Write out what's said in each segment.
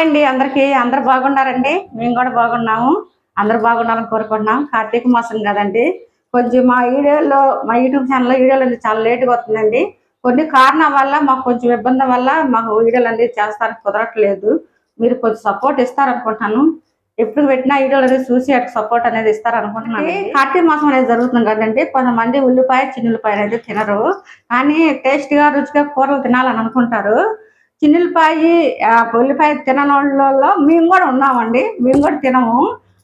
Hi అండి. అందరికి అందరు బాగున్నారండి. మేము కూడా బాగున్నాము. అందరు బాగున్నారని కోరుకుంటున్నాం. కార్తీక మాసం కదండి. కొంచెం మా వీడియోలో మా యూట్యూబ్ ఛానల్లో వీడియోలు అనేది చాలా లేట్గా వస్తుందండి. కొన్ని కారణం వల్ల మాకు కొంచెం ఇబ్బంది వల్ల మాకు వీడియోలు అనేది చేస్తానికి కుదరట్లేదు. మీరు కొంచెం సపోర్ట్ ఇస్తారనుకుంటున్నాను. ఎప్పుడు పెట్టినా వీడియోలు అనేది చూసి అటు సపోర్ట్ అనేది ఇస్తారనుకుంటున్నాను. కార్తీక మాసం అనేది జరుగుతుంది కదండి. కొంతమంది ఉల్లిపాయ చిన్నులపాయ అనేది తినరు. కానీ టేస్ట్గా రుచిగా కూరలు తినాలని అనుకుంటారు. చిన్నపాయి ఉల్లిపాయ తినని మేము కూడా ఉన్నామండి. మేము కూడా తినము.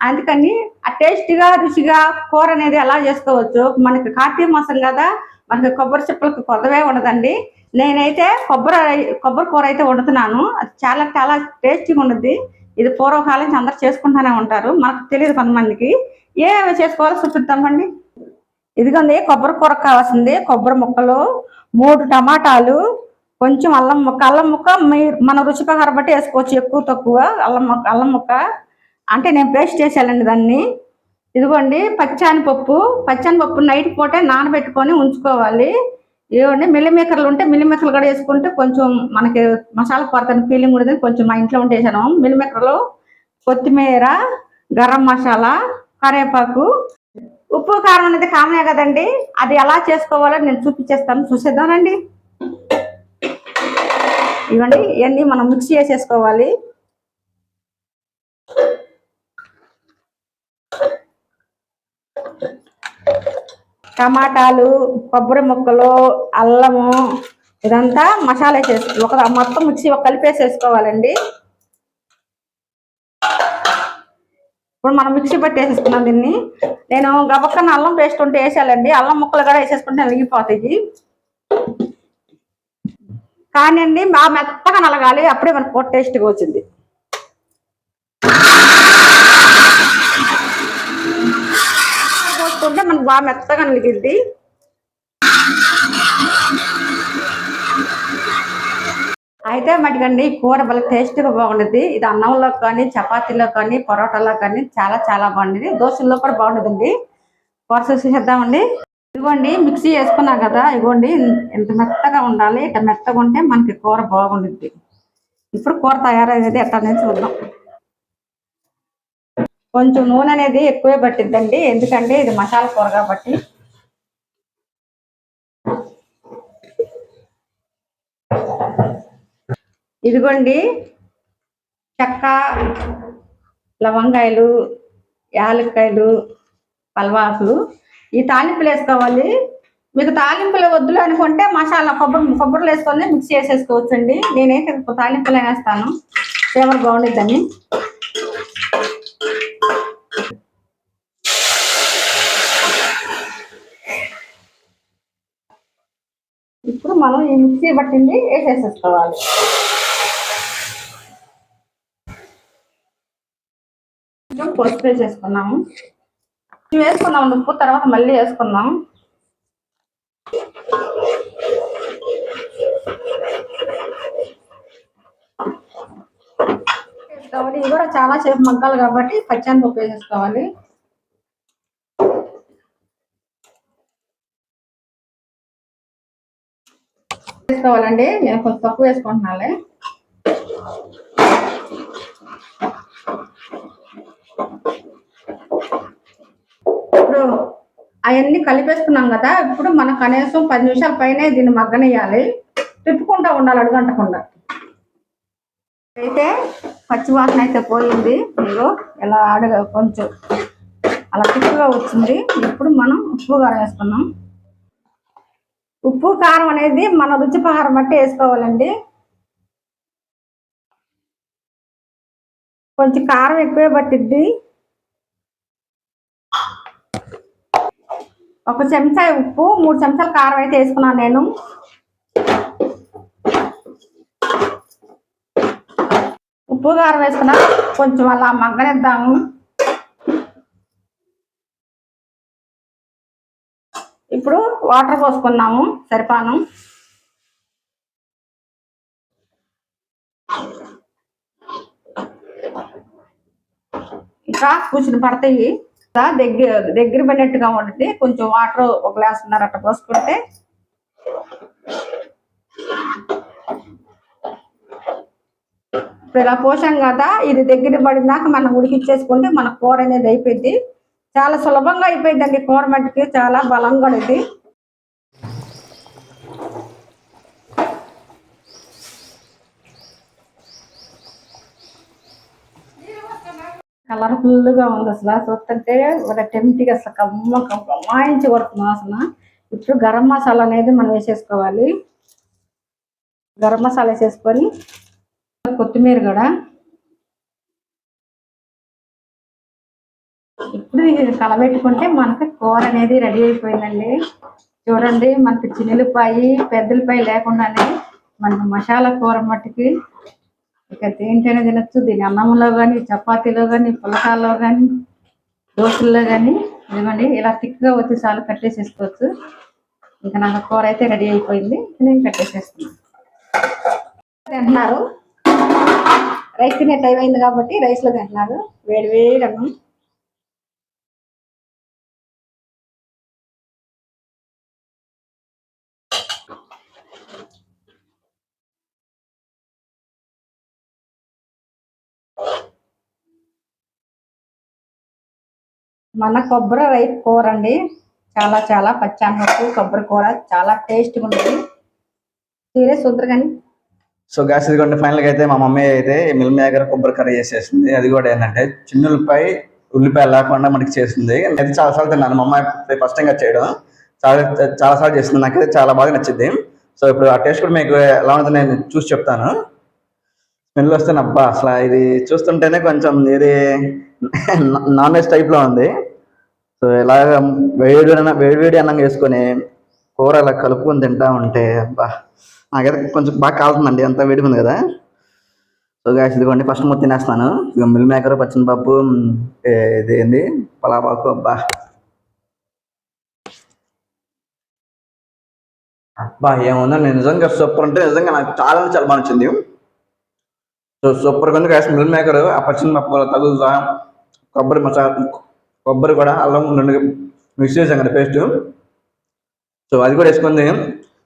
అందుకని ఆ టేస్ట్గా రుచిగా కూర అనేది ఎలా చేసుకోవచ్చు? మనకి కార్తీక మాసం కదా మనకి కొబ్బరి చెప్పులకు కొత్తవే ఉండదండి. నేనైతే కొబ్బరి కొబ్బరి కూర అయితే వండుతున్నాను. అది చాలా చాలా టేస్టీగా ఉంటుంది ఇది పూర్వకాలం నుంచి అందరు చేసుకుంటూనే ఉంటారు. మనకు తెలియదు కొంతమందికి. ఏమేమి చేసుకోవాలో చూపిద్దామండి. ఇదిగోండి కొబ్బరి కూర కావాల్సింది. కొబ్బరి ముక్కలు మూడు టమాటాలు కొంచెం అల్లం ముక్క అల్లం ముక్క మీరు మన రుచి ప్రకారం బట్టి వేసుకోవచ్చు ఎక్కువ తక్కువ. అల్లం ముక్క అల్లం ముక్క. అంటే నేను పేస్ట్ చేసానండి దాన్ని. ఇదిగోండి పచ్చానిపప్పు పచ్చానిపప్పు నైట్ పూటే నానబెట్టుకొని ఉంచుకోవాలి. ఇదిగోండి మిల్లిమేకర్లు ఉంటే మిల్లిమేకర్లు కూడా వేసుకుంటే కొంచెం మనకి మసాలా కొరతని ఫీలింగ్ ఉంటుంది కొంచెం మా ఇంట్లో ఉంటే వేసాను మిల్లిమేకర్లు కొత్తిమీర గరం మసాలా కరివేపాకు. ఉప్పు కారం అనేది కామనే కదండి. అది ఎలా చేసుకోవాలో నేను చూపించేస్తాను. చూసేద్దానండి ఇవ్వండి ఇవన్నీ మనం మిక్స్ చేసేసుకోవాలి. టమాటాలు కొబ్బరి ముక్కలు అల్లము ఇదంతా మసాలా చేసి ఒక మొత్తం మిక్సీ ఒక కలిపేసేసుకోవాలండి. ఇప్పుడు మనం మిక్సీ పెట్టేసేసుకున్నాం దీన్ని. నేను గబక్కన అల్లం పేస్ట్ ఉంటే వేసేయాలండి. అల్లం ముక్కలు కూడా వేసేసుకుంటే నలిగిపోతాయి. కానీ అండి మా మెత్తగా నలగాలి అప్పుడే మనకు కూర టేస్ట్గా వచ్చింది. పోసుకుంటే మనకు బాగా మెత్తగా నలిగిద్ది అయితే మటుకండి కూర భలే టేస్ట్గా బాగుండేది. ఇది అన్నంలో కానీ చపాతీలో కానీ పరోటాలో కానీ చాలా చాలా బాగుండేది. దోశల్లో కూడా బాగుండదండి. కూర చూసి చేద్దామండి. ఇదిగోండి మిక్సీ వేసుకున్నా కదా ఇదిగోండి ఎంత మెత్తగా ఉండాలి ఇంత మెత్తగా ఉంటే మనకి కూర బాగుండుద్ది. ఇప్పుడు కూర తయారయ్యేది ఎట్లా అనేది చూద్దాం. కొంచెం నూనె అనేది ఎక్కువే పట్టిద్దండి ఎందుకంటే ఇది మసాలా కూర కాబట్టి. ఇదిగోండి చెక్క లవంగాయలు యాలక్కాయలు పల్వాకులు. ఈ తాలింపులు వేసుకోవాలి. మీకు తాలింపులు వద్దులు అనుకుంటే మసాలా కొబ్బరి కొబ్బరిలు వేసుకొని మిక్స్ చేసేసుకోవచ్చు అండి నేనైతే తాలింపులు వేస్తాను. ఫ్లేవర్ బాగుండిద్దని. ఇప్పుడు మనం ఈ మిక్సీ పట్టింది వేసేసేసుకోవాలి. కొంచెం పసుపు వేసేసుకున్నాము ఇవి వేసుకున్నాం ఉప్పు తర్వాత మళ్ళీ వేసుకుందాం. వేసుకోవాలి. ఇవి కూడా చాలా సేపు మగ్గాలి కాబట్టి పచ్చనిపప్పు వేసేసుకోవాలి. వేసుకోవాలండి. నేను కొంచెం తక్కువ వేసుకుంటున్నాలే ఇప్పుడు అవన్నీ కలిపేసుకున్నాం కదా ఇప్పుడు మనం కనీసం పది నిమిషాల పైనే దీన్ని మగ్గనేయాలి తిప్పుకుంటా ఉండాలి అడుగంటకుండా. అయితే పచ్చివాసన అయితే పోయింది. మీరు ఇలా అడగ కొంచెం అలా తిప్పుగా వచ్చింది. ఇప్పుడు మనం ఉప్పు కారం వేసుకున్నాం ఉప్పు కారం అనేది మన రుచి పహారం బట్టి వేసుకోవాలండి. కొంచెం కారం ఎక్కువే పట్టిద్ది. ఒక చెంచా ఉప్పు మూడు చెంచాల కారం అయితే వేసుకున్నాను నేను. ఉప్పు కారం వేసుకున్నా కొంచెం అలా మగ్గనిద్దాము ఇప్పుడు వాటర్ పోసుకున్నాము సరిపాను. ఇంకా కూర్చుని పడతాయి. దగ్గర దగ్గర పడినట్టుగా ఉంటుంది కొంచెం వాటర్ ఒక గ్లాస్ ఉన్నారు అట్ట పోసుకుంటే ఇప్పుడు ఇలా పోసాం కదా ఇది దగ్గర పడినాక మనం ఉడికిచ్చేసుకుంటే మన కూర అనేది అయిపోయింది. చాలా సులభంగా అయిపోయిందండి కూర మట్టికి చాలా బలంగా ఇది కలర్ఫుల్గా ఉంది అసలు. చూస్తుంటే ఒక టెంప్టీగా అసలు కమ్మ కమ్మాయించి కొడుతున్నాం అసలు ఇప్పుడు గరం మసాలా అనేది మనం వేసేసుకోవాలి. గరం మసాలా వేసేసుకొని కొత్తిమీర కూడా. ఇప్పుడు కలబెట్టుకుంటే మనకి కూర అనేది రెడీ అయిపోయిందండి. చూడండి మనకి చిన్నులపాయి పెద్దలపాయి లేకుండానే మనకి మసాలా కూర మట్టుకి ఇక దేంటైనా తినచ్చు. దీని అన్నంలో కానీ చపాతీలో కానీ పులకాల్లో కానీ దోశల్లో కానీ ఇదిగోండి ఇలా థిక్గా వచ్చి చాలు కట్టేసేసుకోవచ్చు. ఇంకా నాకు కూర అయితే రెడీ అయిపోయింది. నేను కట్టేసేస్తున్నాను తింటున్నారు రైస్ తినే టైం అయింది కాబట్టి రైస్లో తింటున్నారు. వేడి వేడి అన్నం. మన కొబ్బరి రైస్ కూర అండి చాలా చాలా పచ్చానపప్పు కొబ్బరి కూర చాలా టేస్ట్గా ఉంటుంది. సీరియస్ వద్దరు కానీ. సో గ్యాస్ ఇదిగోండి ఫైనల్గా అయితే మా మమ్మీ అయితే మిల్ మేకర్ కొబ్బరి కర్రీ చేసేసింది. అది కూడా ఏంటంటే చిన్నులపై ఉల్లిపాయ లేకుండా మనకి చేసింది. అయితే చాలాసార్లు తిన్నాను. మా అమ్మాయి ఫస్ట్ టైం చేయడం. చాలా చాలాసార్లు చేసింది. నాకైతే చాలా బాగా నచ్చింది. సో ఇప్పుడు ఆ టేస్ట్ కూడా మీకు ఎలా ఉంటుంది నేను చూసి చెప్తాను. స్మెల్ వస్తే అబ్బా అసలు ఇది చూస్తుంటేనే కొంచెం ఇది నాన్ వెజ్ టైప్లో ఉంది. సో ఇలాగ వేడి అన్నం వేడి వేడి అన్నం వేసుకొని కూర ఇలా కలుపుకొని తింటా ఉంటే అబ్బా నాకైతే కొంచెం బాగా కాలుతుందండి అంత వేడిగా ఉంది కదా. సో గాయస్ ఇదిగోండి ఫస్ట్ మొత్తం తినేస్తాను ఇక మిల్ మేకర్ పచ్చినపప్పు ఏ, ఇది ఏంది? పలాపాకు అబ్బా. అబ్బా ఏముందో? నేను నిజంగా సూపర్ అంటే నిజంగా నాకు చాలా చాలా బాగా నచ్చింది. సో సూపర్ ఉంది గాయస్ మిల్ మేకర్ ఆ పచ్చినపప్పు తగులుతా కొబ్బరి మసాలా కొబ్బరి కూడా అల్లం రెండు మిక్స్ చేసాం కదా పేస్ట్ సో అది కూడా వేసుకుంది.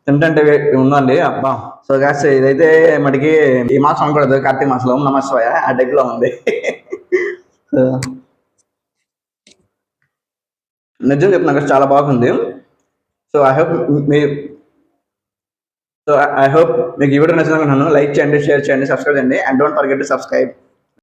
తింటే ఉందండి. అబ్బా. సో గ్యాస్ ఇదైతే మటుకి ఈ మాసం అనకూడదు కార్తీక మాసంలో. నమస్వాయ ఆ డెక్లో ఉంది. నిజం చెప్తున్నా చాలా బాగుంది. సో ఐ హోప్ మీ సో ఐ హోప్ మీకు ఈ వీడియో నచ్చిందనుకుంటున్నాను లైక్ చేయండి షేర్ చేయండి సబ్స్క్రైబ్ చేయండి. And don't forget to subscribe